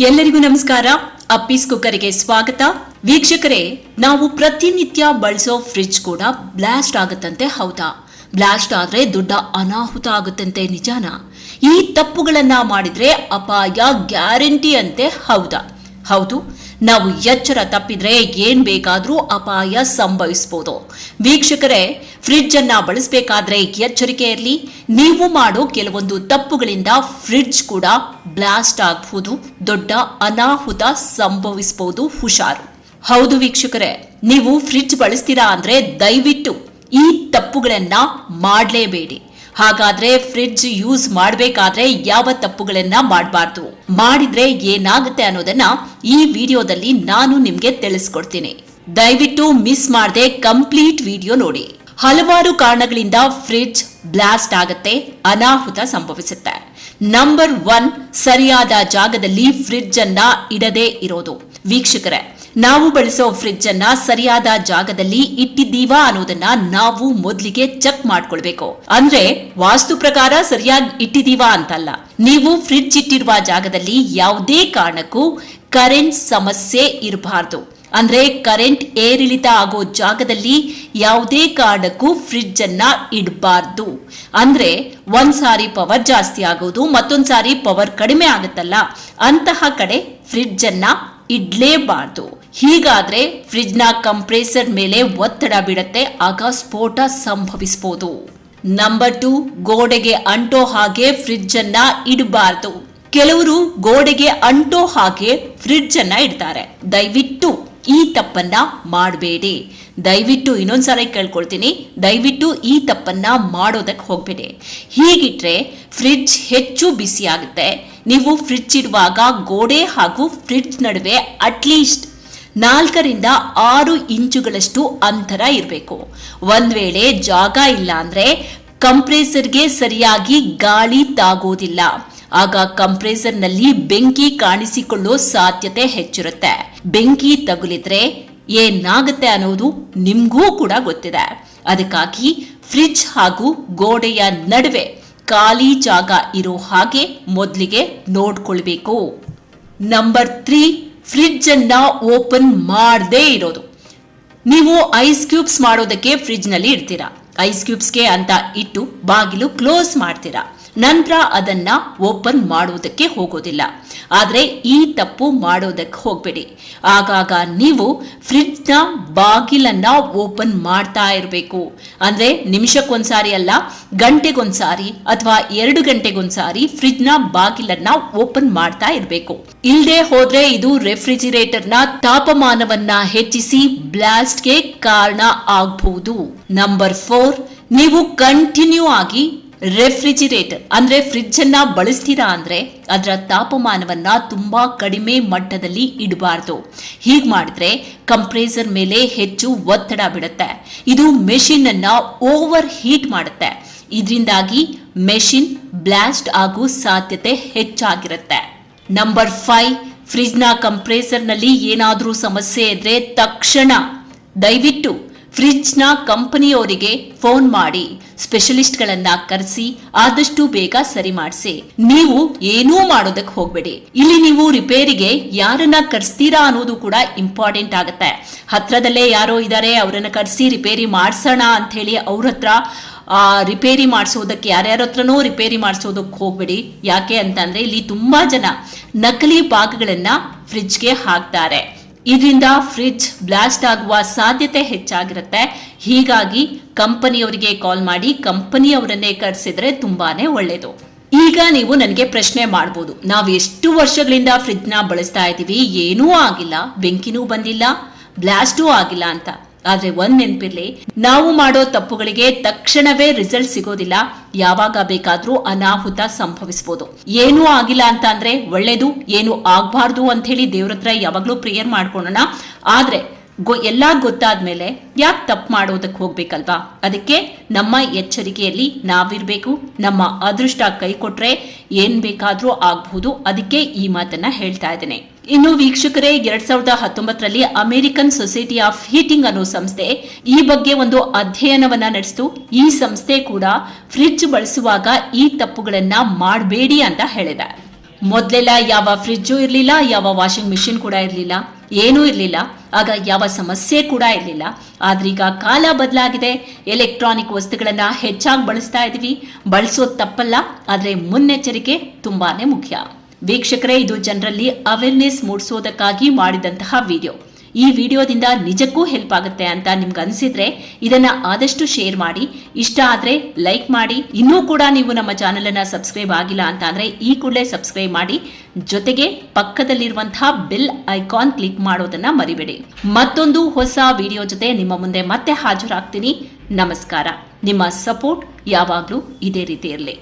ಎಲ್ಲರಿಗೂ ನಮಸ್ಕಾರ. ಅಪ್ಪೀಸ್ ಕುಕ್ಕರಿಗೆ ಸ್ವಾಗತ. ವೀಕ್ಷಕರೇ, ನಾವು ಪ್ರತಿನಿತ್ಯ ಬಳಸೋ ಫ್ರಿಜ್ ಕೂಡ ಬ್ಲಾಸ್ಟ್ ಆಗುತ್ತಂತೆ, ಹೌದಾ? ಬ್ಲಾಸ್ಟ್ ಆದ್ರೆ ದೊಡ್ಡ ಅನಾಹುತ ಆಗುತ್ತಂತೆ, ನಿಜಾನ? ಈ ತಪ್ಪುಗಳನ್ನ ಮಾಡಿದ್ರೆ ಅಪಾಯ ಗ್ಯಾರಂಟಿ ಅಂತೆ, ಹೌದಾ? ಹೌದು. ನಾವು ಎಚ್ಚರ ತಪ್ಪಿದ್ರೆ ಏನ್ ಬೇಕಾದ್ರೂ ಅಪಾಯ ಸಂಭವಿಸಬಹುದು ವೀಕ್ಷಕರೇ ಫ್ರಿಡ್ಜ್ ಅನ್ನ ಬಳಸಬೇಕಾದ್ರೆ ಎಚ್ಚರಿಕೆ ಇರಲಿ. ನೀವು ಮಾಡೋ ಕೆಲವೊಂದು ತಪ್ಪುಗಳಿಂದ ಫ್ರಿಡ್ಜ್ ಕೂಡ ಬ್ಲಾಸ್ಟ್ ಆಗಬಹುದು ದೊಡ್ಡ ಅನಾಹುತ ಸಂಭವಿಸಬಹುದು ಹುಷಾರು. ಹೌದು ವೀಕ್ಷಕರೇ, ನೀವು ಫ್ರಿಡ್ಜ್ ಬಳಸ್ತೀರಾ ಅಂದ್ರೆ ದಯವಿಟ್ಟು ಈ ತಪ್ಪುಗಳನ್ನ ಮಾಡಲೇಬೇಡಿ. ಹಾಗಾದ್ರೆ ಫ್ರಿಡ್ಜ್ ಯೂಸ್ ಮಾಡಬೇಕಾದ್ರೆ ಯಾವ ತಪ್ಪುಗಳನ್ನ ಮಾಡಬಾರ್ದು? ಮಾಡಿದ್ರೆ ಏನಾಗುತ್ತೆ ಅನ್ನೋದನ್ನ ಈ ವಿಡಿಯೋದಲ್ಲಿ ನಾನು ನಿಮ್ಗೆ ತಿಳಿಸ್ಕೊಡ್ತೀನಿ. ದಯವಿಟ್ಟು ಮಿಸ್ ಮಾಡದೆ ಕಂಪ್ಲೀಟ್ ವಿಡಿಯೋ ನೋಡಿ. ಹಲವಾರು ಕಾರಣಗಳಿಂದ ಫ್ರಿಡ್ಜ್ ಬ್ಲಾಸ್ಟ್ ಆಗುತ್ತೆ, ಅನಾಹುತ ಸಂಭವಿಸುತ್ತೆ. ನಂಬರ್ ಒನ್ ಸರಿಯಾದ ಜಾಗದಲ್ಲಿ ಫ್ರಿಡ್ಜ್ ಅನ್ನ ಇಡದೇ ಇರೋದು. ವೀಕ್ಷಕರೇ, ನಾವು ಬಳಸೋ ಫ್ರಿಡ್ಜ್ ಅನ್ನ ಸರಿಯಾದ ಜಾಗದಲ್ಲಿ ಇಟ್ಟಿದ್ದೀವಾ ಅನ್ನೋದನ್ನ ನಾವು ಮೊದಲಿಗೆ ಚೆಕ್ ಮಾಡ್ಕೊಳ್ಬೇಕು. ಅಂದ್ರೆ ವಾಸ್ತು ಪ್ರಕಾರ ಸರಿಯಾಗಿ ಇಟ್ಟಿದ್ದೀವಾ ಅಂತಲ್ಲ. ನೀವು ಫ್ರಿಡ್ಜ್ ಇಟ್ಟಿರುವ ಜಾಗದಲ್ಲಿ ಯಾವುದೇ ಕಾರಣಕ್ಕೂ ಕರೆಂಟ್ ಸಮಸ್ಯೆ ಇರಬಾರ್ದು. ಅಂದ್ರೆ ಕರೆಂಟ್ ಏರಿಳಿತ ಆಗೋ ಜಾಗದಲ್ಲಿ ಯಾವುದೇ ಕಾರಣಕ್ಕೂ ಫ್ರಿಡ್ಜ್ ಅನ್ನ ಇಡಬಾರ್ದು. ಅಂದ್ರೆ ಒಂದ್ ಸಾರಿ ಪವರ್ ಜಾಸ್ತಿ ಆಗೋದು, ಮತ್ತೊಂದ್ ಸಾರಿ ಪವರ್ ಕಡಿಮೆ ಆಗುತ್ತಲ್ಲ, ಅಂತಹ ಕಡೆ ಫ್ರಿಡ್ಜ್ ಅನ್ನ ಇಡ್ಲೇಬಾರ್ದು. ಹೀಗಾದ್ರೆ ಫ್ರಿಡ್ಜ್ನ ಕಂಪ್ರೆಸರ್ ಮೇಲೆ ಒತ್ತಡ ಬಿಡತ್ತೆ ಆಗ ಸ್ಫೋಟ ಸಂಭವಿಸಬಹುದು ನಂಬರ್ ಟು ಗೋಡೆಗೆ ಅಂಟೋ ಹಾಗೆ ಫ್ರಿಡ್ಜ್ ಅನ್ನ ಇಡಬಾರ್ದು. ಕೆಲವರು ಗೋಡೆಗೆ ಅಂಟೋ ಹಾಗೆ ಫ್ರಿಡ್ಜ್ ಅನ್ನ ಇಡ್ತಾರೆ. ದಯವಿಟ್ಟು ಈ ತಪ್ಪನ್ನ ಮಾಡಬೇಡಿ. ದಯವಿಟ್ಟು ಇನ್ನೊಂದ್ಸಲ ಕೇಳ್ಕೊಳ್ತೀನಿ. ದಯವಿಟ್ಟು ಈ ತಪ್ಪನ್ನ ಮಾಡೋದಕ್ಕೆ ಹೋಗ್ಬೇಡಿ. ಹೀಗಿಟ್ರೆ ಫ್ರಿಡ್ಜ್ ಹೆಚ್ಚು ಬಿಸಿ ಆಗುತ್ತೆ. ನೀವು ಫ್ರಿಡ್ಜ್ ಇಡುವಾಗ ಗೋಡೆ ಹಾಗೂ ಫ್ರಿಡ್ಜ್ ನಡುವೆ ಅಟ್ಲೀಸ್ಟ್ ನಾಲ್ಕರಿಂದ ಆರು ಇಂಚುಗಳಷ್ಟು ಅಂತರ ಇರಬೇಕು. ಒಂದ್ ವೇಳೆ ಜಾಗ ಇಲ್ಲ ಅಂದ್ರೆ ಕಂಪ್ರೆಸರ್ಗೆ ಸರಿಯಾಗಿ ಗಾಳಿ ತಾಗೋದಿಲ್ಲ ಆಗ ಕಂಪ್ರೆಸರ್ನಲ್ಲಿ ಬೆಂಕಿ ಕಾಣಿಸಿಕೊಳ್ಳೋ ಸಾಧ್ಯತೆ ಹೆಚ್ಚಿರುತ್ತೆ. ಬೆಂಕಿ ತಗುಲಿದ್ರೆ ಏನಾಗುತ್ತೆ ಅನ್ನೋದು ನಿಮಗೂ ಕೂಡ ಗೊತ್ತಿದೆ. ಅದಕ್ಕಾಗಿ ಫ್ರಿಜ್ ಹಾಗೂ ಗೋಡೆಯ ನಡುವೆ ಖಾಲಿ ಜಾಗ ಇರೋ ಹಾಗೆ ಮೊದಲಿಗೆ ನೋಡ್ಕೊಳ್ಬೇಕು. ನಂಬರ್ ತ್ರೀ ಫ್ರಿಡ್ಜ್ ಅನ್ನ ಓಪನ್ ಮಾಡದೇ ಇರೋದು. ನೀವು ಐಸ್ ಕ್ಯೂಬ್ಸ್ ಮಾಡೋದಕ್ಕೆ ಫ್ರಿಡ್ಜ್ನಲ್ಲಿ ಇಡ್ತೀರಾ? ಐಸ್ ಕ್ಯೂಬ್ಸ್ಗೆ ಅಂತ ಇಟ್ಟು ಬಾಗಿಲು ಕ್ಲೋಸ್ ಮಾಡ್ತೀರಾ? ನಂತರ ಅದನ್ನ ಓಪನ್ ಮಾಡುವುದಕ್ಕೆ ಹೋಗೋದಿಲ್ಲ. ಆದರೆ ಈ ತಪ್ಪು ಮಾಡೋದಕ್ಕೆ ಹೋಗಬೇಡಿ. ಆಗಾಗ ನೀವು ಫ್ರಿಡ್ಜ್ನ ಬಾಗಿಲನ್ನ ಓಪನ್ ಮಾಡ್ತಾ ಇರಬೇಕು. ಅಂದ್ರೆ ನಿಮಿಷಕ್ಕೊಂದ್ಸಾರಿ ಅಲ್ಲ, ಗಂಟೆಗೊಂದ್ಸಾರಿ ಅಥವಾ ಎರಡು ಗಂಟೆಗೊಂದ್ಸಾರಿ ಫ್ರಿಡ್ಜ್ನ ಬಾಗಿಲನ್ನ ಓಪನ್ ಮಾಡ್ತಾ ಇರಬೇಕು. ಇಲ್ಲದೆ ಹೋದ್ರೆ ಇದು ರೆಫ್ರಿಜಿರೇಟರ್ನ ತಾಪಮಾನವನ್ನ ಹೆಚ್ಚಿಸಿ ಬ್ಲಾಸ್ಟ್ಗೆ ಕಾರಣ ಆಗಬಹುದು. ನಂಬರ್ ಫೋರ್, ನೀವು ಕಂಟಿನ್ಯೂ ಆಗಿ ರೆಫ್ರಿಜಿರೇಟರ್ ಅಂದ್ರೆ ಫ್ರಿಜ್ಜನ್ನು ಬಳಸ್ತೀರಾ ಅಂದರೆ ಅದರ ತಾಪಮಾನವನ್ನ ತುಂಬಾ ಕಡಿಮೆ ಮಟ್ಟದಲ್ಲಿ ಇಡಬಾರ್ದು. ಹೀಗೆ ಮಾಡಿದ್ರೆ ಕಂಪ್ರೆಸರ್ ಮೇಲೆ ಹೆಚ್ಚು ಒತ್ತಡ ಬಿಡುತ್ತೆ. ಇದು ಮೆಷಿನ್ ಅನ್ನ ಓವರ್ ಹೀಟ್ ಮಾಡುತ್ತೆ. ಇದರಿಂದಾಗಿ ಮೆಷಿನ್ ಬ್ಲಾಸ್ಟ್ ಆಗೋ ಸಾಧ್ಯತೆ ಹೆಚ್ಚಾಗಿರುತ್ತೆ. ನಂಬರ್ ಫೈವ್, ಫ್ರಿಜ್ನ ಕಂಪ್ರೇಸರ್ನಲ್ಲಿ ಏನಾದರೂ ನಲ್ಲಿ ಏನಾದ್ರೂ ಸಮಸ್ಯೆ ಇದ್ರೆ ತಕ್ಷಣ ದಯವಿಟ್ಟು ಫ್ರಿಡ್ಜ್ನ ಕಂಪನಿಯವರಿಗೆ ಫೋನ್ ಮಾಡಿ, ಸ್ಪೆಷಲಿಸ್ಟ್ಗಳನ್ನ ಕರೆಸಿ, ಆದಷ್ಟು ಬೇಗ ಸರಿ ಮಾಡಿಸಿ. ನೀವು ಏನೂ ಮಾಡೋದಕ್ಕೆ ಹೋಗ್ಬೇಡಿ. ಇಲ್ಲಿ ನೀವು ರಿಪೇರಿಗೆ ಯಾರನ್ನ ಕರೆಸ್ತೀರಾ ಅನ್ನೋದು ಕೂಡ ಇಂಪಾರ್ಟೆಂಟ್ ಆಗುತ್ತೆ. ಹತ್ರದಲ್ಲೇ ಯಾರೋ ಇದ್ದಾರೆ ಅವರನ್ನ ಕರೆಸಿ ರಿಪೇರಿ ಮಾಡಿಸೋಣ ಅಂತ ಹೇಳಿ ಅವ್ರ ಹತ್ರ ರಿಪೇರಿ ಮಾಡಿಸೋದಕ್ಕೆ ಯಾರ್ಯಾರ ಹತ್ರನೂ ರಿಪೇರಿ ಮಾಡಿಸೋದಕ್ಕೆ ಹೋಗ್ಬೇಡಿ. ಯಾಕೆ ಅಂತಂದ್ರೆ ಇಲ್ಲಿ ತುಂಬಾ ಜನ ನಕಲಿ ಭಾಗಗಳನ್ನ ಫ್ರಿಜ್ಗೆ ಹಾಕ್ತಾರೆ. ಇದರಿಂದ ಫ್ರಿಡ್ಜ್ ಬ್ಲಾಸ್ಟ್ ಆಗುವ ಸಾಧ್ಯತೆ ಹೆಚ್ಚಾಗಿರುತ್ತೆ. ಹೀಗಾಗಿ ಕಂಪನಿಯವರಿಗೆ ಕಾಲ್ ಮಾಡಿ ಕಂಪನಿಯವರನ್ನೇ ಕರೆಸಿದ್ರೆ ತುಂಬಾನೇ ಒಳ್ಳೇದು. ಈಗ ನೀವು ನನಗೆ ಪ್ರಶ್ನೆ ಮಾಡ್ಬೋದು. ನಾವು ಎಷ್ಟು ವರ್ಷಗಳಿಂದ ಫ್ರಿಡ್ಜ್ನ ಬಳಸ್ತಾ ಇದ್ದೀವಿ ಏನೂ ಆಗಿಲ್ಲ. ಬೆಂಕಿನೂ ಬಂದಿಲ್ಲ. ಬ್ಲಾಸ್ಟೂ ಆಗಿಲ್ಲ ಅಂತ. ಆದ್ರೆ ಒಂದ್ ನೆನ್ಪಿರ್ಲಿ ನಾವು ಮಾಡೋ ತಪ್ಪುಗಳಿಗೆ ತಕ್ಷಣವೇ ರಿಸಲ್ಟ್ ಸಿಗೋದಿಲ್ಲ. ಯಾವಾಗ ಬೇಕಾದ್ರೂ ಅನಾಹುತ ಸಂಭವಿಸಬಹುದು ಏನೂ ಆಗಿಲ್ಲ ಅಂತ ಅಂದ್ರೆ ಒಳ್ಳೇದು, ಏನು ಆಗ್ಬಾರ್ದು ಅಂತ ಹೇಳಿ ದೇವ್ರ ಹತ್ರ ಯಾವಾಗ್ಲೂ ಪ್ರೇಯರ್ ಮಾಡ್ಕೊಳ್ಳೋಣ. ಆದ್ರೆ ಗೊ ಎಲ್ಲ ಗೊತ್ತಾದ್ಮೇಲೆ ಯಾಕೆ ತಪ್ಪು ಮಾಡೋದಕ್ಕೆ ಹೋಗ್ಬೇಕಲ್ವಾ? ಅದಕ್ಕೆ ನಮ್ಮ ಎಚ್ಚರಿಕೆಯಲ್ಲಿ ನಾವಿರಬೇಕು, ನಮ್ಮ ಅದೃಷ್ಟ ಕೈ ಕೊಟ್ರೆ ಏನ್ ಬೇಕಾದ್ರೂ ಆಗ್ಬಹುದು ಅದಕ್ಕೆ ಈ ಮಾತನ್ನ ಹೇಳ್ತಾ ಇದ್ದೇನೆ. ಇನ್ನು ವೀಕ್ಷಕರೇ, ಎರಡ್ ಸಾವಿರದ ಹತ್ತೊಂಬತ್ತರಲ್ಲಿ ಅಮೆರಿಕನ್ ಸೊಸೈಟಿ ಆಫ್ ಹೀಟಿಂಗ್ ಅನ್ನೋ ಸಂಸ್ಥೆ ಈ ಬಗ್ಗೆ ಒಂದು ಅಧ್ಯಯನವನ್ನ ನಡೆಸಿತು. ಈ ಸಂಸ್ಥೆ ಕೂಡ ಫ್ರಿಡ್ಜ್ ಬಳಸುವಾಗ ಈ ತಪ್ಪುಗಳನ್ನ ಮಾಡಬೇಡಿ ಅಂತ ಹೇಳಿದೆ. ಮೊದಲೆಲ್ಲ ಯಾವ ಫ್ರಿಜ್ಜು ಇರಲಿಲ್ಲ, ಯಾವ ವಾಷಿಂಗ್ ಮಿಷಿನ್ ಕೂಡ ಇರಲಿಲ್ಲ. ಏನೂ ಇರಲಿಲ್ಲ. ಆಗ ಯಾವ ಸಮಸ್ಯೆ ಕೂಡ ಇರಲಿಲ್ಲ. ಆದ್ರೀಗ ಕಾಲ ಬದಲಾಗಿದೆ. ಎಲೆಕ್ಟ್ರಾನಿಕ್ ವಸ್ತುಗಳನ್ನ ಹೆಚ್ಚಾಗಿ ಬಳಸ್ತಾ ಇದ್ವಿ. ಬಳಸೋದು ತಪ್ಪಲ್ಲ, ಆದ್ರೆ ಮುನ್ನೆಚ್ಚರಿಕೆ ತುಂಬಾನೇ ಮುಖ್ಯ. ವೀಕ್ಷಕರೇ, ಇದು ಜನರಲ್ಲಿ ಅವೇರ್ನೆಸ್ ಮೂಡಿಸೋದಕ್ಕಾಗಿ ಮಾಡಿದಂತಹ ವಿಡಿಯೋ ಈ ವಿಡಿಯೋದಿಂದ ನಿಜಕ್ಕೂ ಹೆಲ್ಪ್ ಆಗುತ್ತೆ ಅಂತ ನಿಮ್ಗೆ ಅನಿಸಿದ್ರೆ ಇದನ್ನ ಆದಷ್ಟು ಶೇರ್ ಮಾಡಿ. ಇಷ್ಟ ಆದ್ರೆ ಲೈಕ್ ಮಾಡಿ. ಇನ್ನೂ ಕೂಡ ನೀವು ನಮ್ಮ ಚಾನೆಲ್ ಅನ್ನ ಸಬ್ಸ್ಕ್ರೈಬ್ ಆಗಿಲ್ಲ ಅಂತ ಅಂದ್ರೆ ಈ ಕೂಡಲೇ ಸಬ್ಸ್ಕ್ರೈಬ್ ಮಾಡಿ. ಜೊತೆಗೆ ಪಕ್ಕದಲ್ಲಿರುವಂತಹ ಬೆಲ್ ಐಕಾನ್ ಕ್ಲಿಕ್ ಮಾಡೋದನ್ನ ಮರಿಬೇಡಿ. ಮತ್ತೊಂದು ಹೊಸ ವಿಡಿಯೋ ಜೊತೆ ನಿಮ್ಮ ಮುಂದೆ ಮತ್ತೆ ಹಾಜರಾಗ್ತೀನಿ. ನಮಸ್ಕಾರ. ನಿಮ್ಮ ಸಪೋರ್ಟ್ ಯಾವಾಗ್ಲೂ ಇದೇ ರೀತಿ ಇರಲಿ.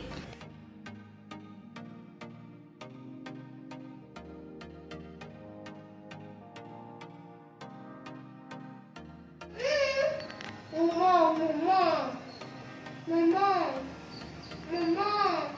妈妈，妈妈，妈妈，妈妈。